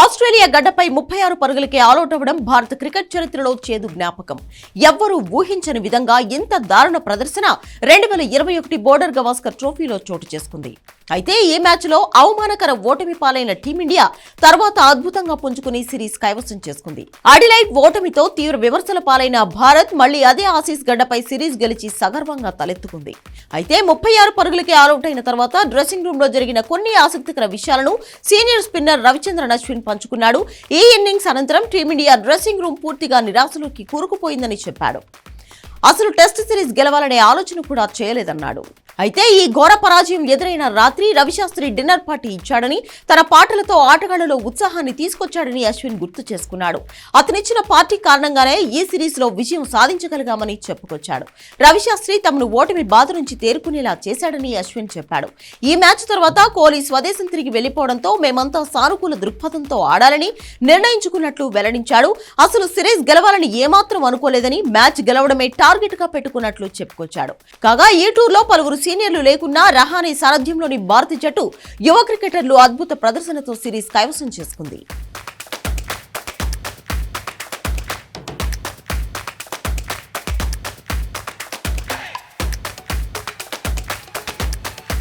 Australia గడ్డపై ముప్పై ఆరు పరుగులకే ఆలౌట్ అవ్వడం భారత క్రికెట్ చరిత్రలో చేదు జ్ఞాపకం. ఎవ్వరూ ఊహించని విధంగా ఇంత దారుణ ప్రదర్శన రెండు వేల ఇరవై ఒకటి బోర్డర్ గవాస్కర్ ట్రోఫీలో చోటు చేసుకుంది. అయితే ఈ మ్యాచ్లో అవమానకర ఓటమి పాలైన టీమిండియా తర్వాత అద్భుతంగా పుంజుకుని సిరీస్ కైవసం చేసుకుంది. అడిలైట్ ఓటమితో తీవ్ర విమర్శల పాలైన భారత్ మళ్ళీ అదే ఆసీస్ గడ్డపై సిరీస్ గెలిచి సగర్వంగా తలెత్తుకుంది. అయితే ముప్పై ఆరు పరుగులకే ఆలౌట్ అయిన తర్వాత డ్రెస్సింగ్ రూమ్లో జరిగిన కొన్ని ఆసక్తికర విషయాలను సీనియర్ స్పిన్నర్ రవిచంద్రన్ అశ్విన్ పంచుకున్నాడు. ఈ ఇన్నింగ్స్ అనంతరం టీమిండియా డ్రెస్సింగ్ రూమ్ పూర్తిగా నిరాశలోకి కూరుకుపోయిందని చెప్పాడు. అసలు టెస్ట్ సిరీస్ గెలవాలనే ఆలోచన కూడా చేయలేదన్నాడు. అయితే ఈ ఘోర పరాజయం ఎదురైన రాత్రి రవిశాస్త్రి డిన్నర్ పార్టీ ఇచ్చాడని తన పాటలతో ఆటగాళ్ళలో ఉత్సాహాన్ని తీసుకొచ్చాడని అశ్విన్ గుర్తు చేసుకున్నాడు. అతనిచ్చిన పార్టీ కారణంగానే ఈ సిరీస్లో విజయం సాధించగలిగామని చెప్పుకొచ్చాడు. రవిశాస్త్రి తమను ఓటమి బాధ నుంచి తేరుకునేలా చేశాడని అశ్విన్ చెప్పాడు. ఈ మ్యాచ్ తర్వాత కోహ్లీ స్వదేశం తిరిగి వెళ్ళిపోవడంతో మేమంతా సానుకూల దృక్పథంతో ఆడాలని నిర్ణయించుకున్నట్లు వెల్లడించాడు. అసలు సిరీస్ గెలవాలని ఏమాత్రం అనుకోలేదని మ్యాచ్ గెలవడమే టార్గెట్గా పెట్టుకున్నట్లు చెప్పుకొచ్చాడు. కాగా ఈ టూర్లో పలువురు సీనియర్లు లేకున్నా రహానే సారథ్యంలోని భారత జట్టు యువ క్రికెటర్లు అద్భుత ప్రదర్శనతో సిరీస్ కైవసం చేసుకుంది.